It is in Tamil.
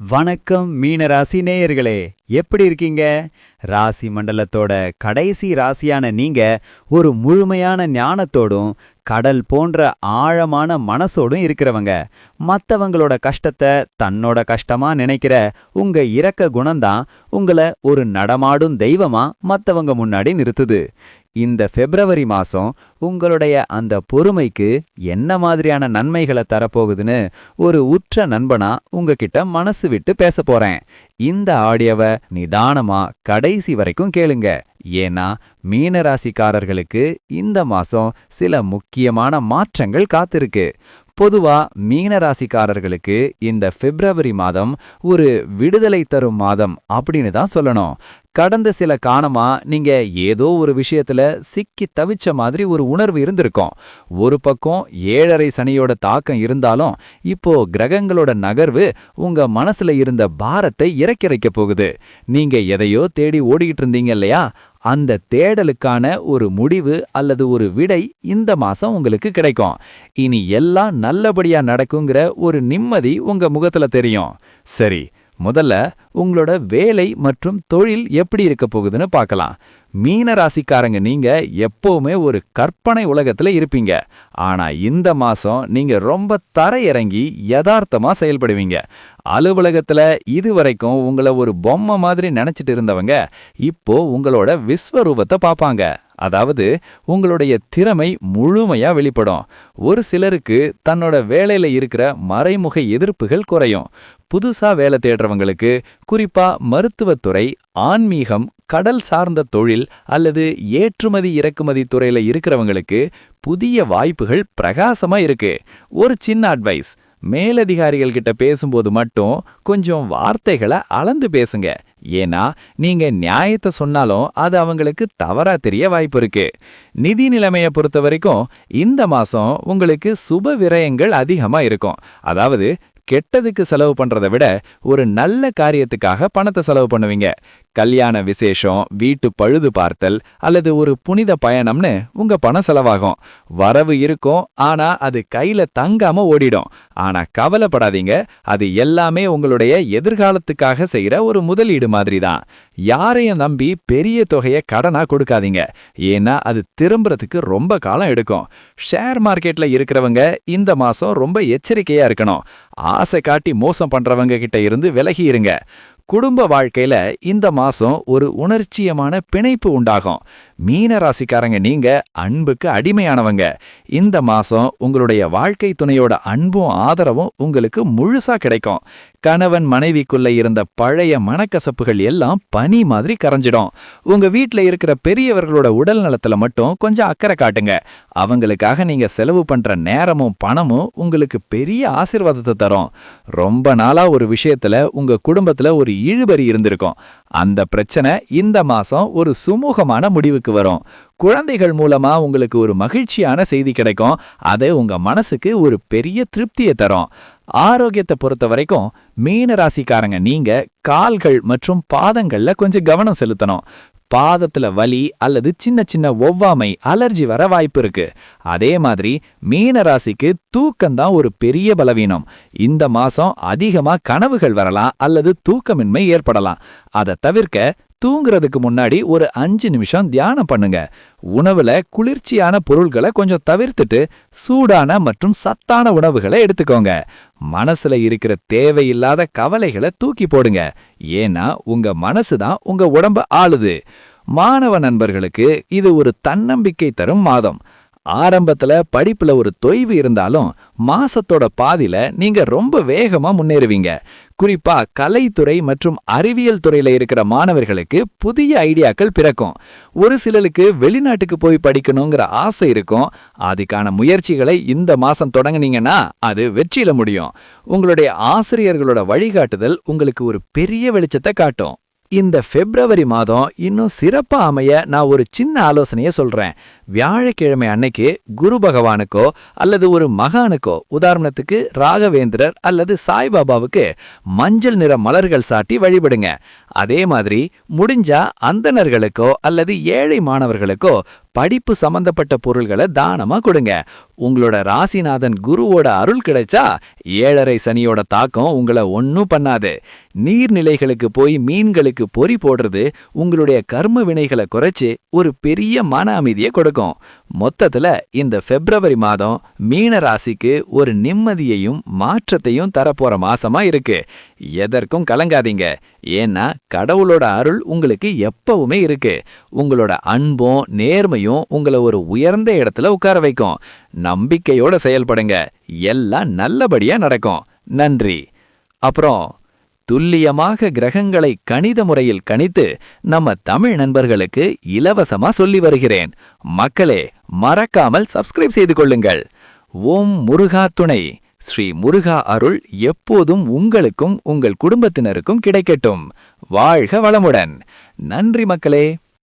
வணக்கம் மீனராசி நேயர்களே. எப்படி இருக்கீங்க? ராசி மண்டலத்தோட கடைசி ராசியான நீங்க ஒரு முழுமையான ஞானத்தோடும் கடல் போன்ற ஆழமான மனசோடும் இருக்கிறவங்க. மத்தவங்களோட கஷ்டத்தை தன்னோட கஷ்டமா நினைக்கிற உங்க இரக்க குணம்தான் உங்களை ஒரு நடமாடும் தெய்வமா மத்தவங்க முன்னாடி நிறுத்துது. இந்த பிப்ரவரி மாசம் உங்களுடைய அந்த பொறுமைக்கு என்ன மாதிரியான நன்மைகளை தரப்போகுதுன்னு ஒரு உற்ற நண்பனா உங்ககிட்ட மனசு விட்டு பேச போறேன். இந்த ஆடியவ நிதானமா கடைசி வரைக்கும் கேளுங்க. ஏன்னா மீனராசிக்காரர்களுக்கு இந்த மாசம் சில முக்கியமான மாற்றங்கள் காத்திருக்கு. பொதுவா மீனராசிக்காரர்களுக்கு இந்த பிப்ரவரி மாதம் ஒரு விடுதலை தரும் மாதம் அப்படின்னு தான் சொல்லணும். கடந்த சில காலமா நீங்க ஏதோ ஒரு விஷயத்துல சிக்கி தவிச்ச மாதிரி ஒரு உணர்வு இருந்திருக்கும். ஒரு பக்கம் ஏழரை சனியோட தாக்கம் இருந்தாலும் இப்போ கிரகங்களோட நகர்வு உங்க மனசுல இருந்த பாரத்தை இறக்கிறைக்க போகுது. நீங்க எதையோ தேடி ஓடிக்கிட்டு இருந்தீங்க இல்லையா? அந்த தேடலுக்கான ஒரு முடிவு அல்லது ஒரு விடை இந்த மாசம் உங்களுக்கு கிடைக்கும். இனி எல்லாம் நல்லபடியா நடக்குங்கிற ஒரு நிம்மதி உங்க முகத்துல தெரியும். சரி முதல்ல உங்களோட வேலை மற்றும் தொழில் எப்படி இருக்க போகுதுன்னு பார்க்கலாம். மீன ராசிக்காரங்க நீங்க எப்பவுமே ஒரு கற்பனை உலகத்துல இருப்பீங்க. ஆனா இந்த மாசம் நீங்க ரொம்ப தரையிறங்கி யதார்த்தமா செயல்படுவீங்க. அலுவலகத்துல இதுவரைக்கும் உங்களை ஒரு பொம்மை மாதிரி நினைச்சிட்டு இருந்தவங்க இப்போ உங்களோட விஸ்வரூபத்தை பார்ப்பாங்க. அதாவது உங்களுடைய திறமை முழுமையா வெளிப்படும். ஒரு சிலருக்கு தன்னோட வேலையில இருக்கிற மறைமுக எதிர்ப்புகள் குறையும். புதுசா வேலை தேடுறவங்களுக்கு குறிப்பா மருத்துவத்துறை ஆன்மீகம் கடல் சார்ந்த தொழில் அல்லது ஏற்றுமதி இறக்குமதி துறையில இருக்கிறவங்களுக்கு புதிய வாய்ப்புகள் பிரகாசமா இருக்கு. ஒரு சின்ன அட்வைஸ் மேலதிகாரிகள் கிட்ட பேசும்போது மட்டும் கொஞ்சம் வார்த்தைகளை அளந்து பேசுங்க. ஏன்னா நீங்க நியாயத்தை சொன்னாலும் அது அவங்களுக்கு தவறா தெரிய வாய்ப்பு இருக்கு. நிதி நிலைமையை பொறுத்த வரைக்கும் இந்த மாசம் உங்களுக்கு சுப விரயங்கள் அதிகமா இருக்கும். அதாவது கெட்டதுக்கு செலவு பண்றதை விட ஒரு நல்ல காரியத்துக்காக பணத்தை செலவு பண்ணுவீங்க. கல்யாண விசேஷம் வீட்டு பழுது பார்த்தல் அல்லது ஒரு புனித பயணம்னு உங்க பணம் செலவாகும். வரவு இருக்கும் ஆனா அது கையில தங்காம ஓடிடும். ஆனா கவலைப்படாதீங்க அது எல்லாமே உங்களுடைய எதிர்காலத்துக்காக செய்யற ஒரு முதலீடு மாதிரி தான் யாரையும் நம்பி பெரிய தொகையை கடனா கொடுக்காதீங்க. ஏன்னா அது திரும்புறதுக்கு ரொம்ப காலம் எடுக்கும். ஷேர் மார்க்கெட்ல இருக்கிறவங்க இந்த மாசம் ரொம்ப எச்சரிக்கையா இருக்கணும். ஆசை காட்டி மோசம் பண்றவங்க கிட்ட இருந்து விலகி இருங்க. குடும்ப வாழ்க்கையில இந்த மாசம் ஒரு உணர்ச்சியமான பிணைப்பு உண்டாகும். மீன ராசிக்காரங்க நீங்க அன்புக்கு அடிமையானவங்க. இந்த மாசம் உங்களுடைய வாழ்க்கை துணையோட அன்பும் ஆதரவும் உங்களுக்கு முழுசா கிடைக்கும். கணவன் மனைவிக்குள்ள இருந்த பழைய மனக்கசப்புகள் எல்லாம் பனி மாதிரி கரைஞ்சிடும். உங்க வீட்டில் இருக்கிற பெரியவர்களோட உடல் நலத்துல மட்டும் கொஞ்சம் அக்கறை காட்டுங்க. அவங்களுக்காக நீங்க செலவு பண்ற நேரமும் பணமும் உங்களுக்கு பெரிய ஆசிர்வாதத்தை தரும். ரொம்ப நாளா ஒரு விஷயத்துல உங்க குடும்பத்துல ஒரு இழுபறி இருந்திருக்கும். அந்த பிரச்சனை இந்த மாசம் ஒரு சுமூகமான முடிவுக்கு வரும். குழந்தைகள் மூலமா உங்களுக்கு ஒரு மகிழ்ச்சியான செய்தி கிடைக்கும். அது உங்க மனசுக்கு ஒரு பெரிய திருப்தியை தரும். ஆரோக்கியத்தை பொறுத்த வரைக்கும் மீன ராசிக்காரங்க நீங்க கால்கள் மற்றும் பாதங்கள்ல கொஞ்சம் கவனம் செலுத்தணும். பாதத்துல வலி அல்லது சின்ன சின்ன ஒவ்வாமை அலர்ஜி வர வாய்ப்பு இருக்கு. அதே மாதிரி மீன ராசிக்கு தூக்கம்தான் ஒரு பெரிய பலவீனம். இந்த மாசம் அதிகமா கனவுகள் வரலாம் அல்லது தூக்கமின்மை ஏற்படலாம். அதை தவிர்க்க தூங்குறதுக்கு முன்னாடி ஒரு அஞ்சு நிமிஷம் தியானம் பண்ணுங்க. உணவுல குளிர்ச்சியான பொருள்களை கொஞ்சம் தவிர்த்துட்டு சூடான மற்றும் சத்தான உணவுகளை எடுத்துக்கோங்க. மனசுல இருக்கிற தேவையில்லாத கவலைகளை தூக்கி போடுங்க. ஏன்னா உங்க மனசு தான் உங்க உடம்ப ஆளுது. மாணவ நண்பர்களுக்கு இது ஒரு தன்னம்பிக்கை தரும் மாதம். ஆரம்பத்துல படிப்புல ஒரு தொய்வு இருந்தாலும் மாசத்தோட பாதியில நீங்க ரொம்ப வேகமா முன்னேறுவீங்க. குறிப்பா கலைத்துறை மற்றும் அறிவியல் துறையில இருக்கிற மாணவர்களுக்கு புதிய ஐடியாக்கள் பிறக்கும். ஒரு சிலருக்கு வெளிநாட்டுக்கு போய் படிக்கணுங்கிற ஆசை இருக்கும். அதுக்கான முயற்சிகளை இந்த மாசம் தொடங்குனீங்கன்னா அது வெற்றியில முடியும். உங்களுடைய ஆசிரியர்களோட வழிகாட்டுதல் உங்களுக்கு ஒரு பெரிய வெளிச்சத்தை காட்டும். இந்த பிப்ரவரி மாதம் இன்னும் சிறப்பாக அமைய நான் ஒரு சின்ன ஆலோசனையை சொல்றேன். வியாழக்கிழமை அன்னைக்கு குரு பகவானுக்கோ அல்லது ஒரு மகானுக்கோ உதாரணத்துக்கு ராகவேந்திரர் அல்லது சாய்பாபாவுக்கு மஞ்சள் நிற மலர்கள் சாட்டி வழிபடுங்க. அதே மாதிரி முடிஞ்சா அந்தணர்களுக்கோ அல்லது ஏழை மாணவர்களுக்கோ படிப்பு சம்பந்தப்பட்ட பொருள்களை தானமா கொடுங்க. உங்களோட ராசிநாதன் குருவோட அருள் கிடைச்சா ஏழரை சனியோட தாக்கம் உங்களை ஒன்னும் பண்ணாது. நீர்நிலைகளுக்கு போய் மீன்களுக்கு பொறி போடுறது உங்களுடைய கர்ம வினைகளை குறைச்சு ஒரு பெரிய மன அமைதியை கொடுக்கும். மொத்தத்துல இந்த பிப்ரவரி மாதம் மீன ராசிக்கு ஒரு நிம்மதியையும் மாற்றத்தையும் தரப்போற மாசமா இருக்கு. எதற்கும் கலங்காதீங்க. ஏன்னா கடவுளோட அருள் உங்களுக்கு எப்பவுமே இருக்கு. உங்களோட அன்பும் நேர்மையும் உங்களை ஒரு உயர்ந்த இடத்துல உட்கார வைக்கும். நம்பிக்கையோட செயல்படுங்க. எல்லாம் நல்லபடியா நடக்கும். நன்றி. அப்புறம் துல்லியமாக கிரகங்களை கணித முறையில் கணித்து நம்ம தமிழ் நண்பர்களுக்கு இலவசமா சொல்லி வருகிறேன். மக்களே மறக்காமல் சப்ஸ்கிரைப் செய்து கொள்ளுங்கள். ஓம் முருகா துணை. ஸ்ரீ முருகா அருள் எப்போதும் உங்களுக்கும் உங்கள் குடும்பத்தினருக்கும் கிடைக்கட்டும். வாழ்க வளமுடன். நன்றி மக்களே.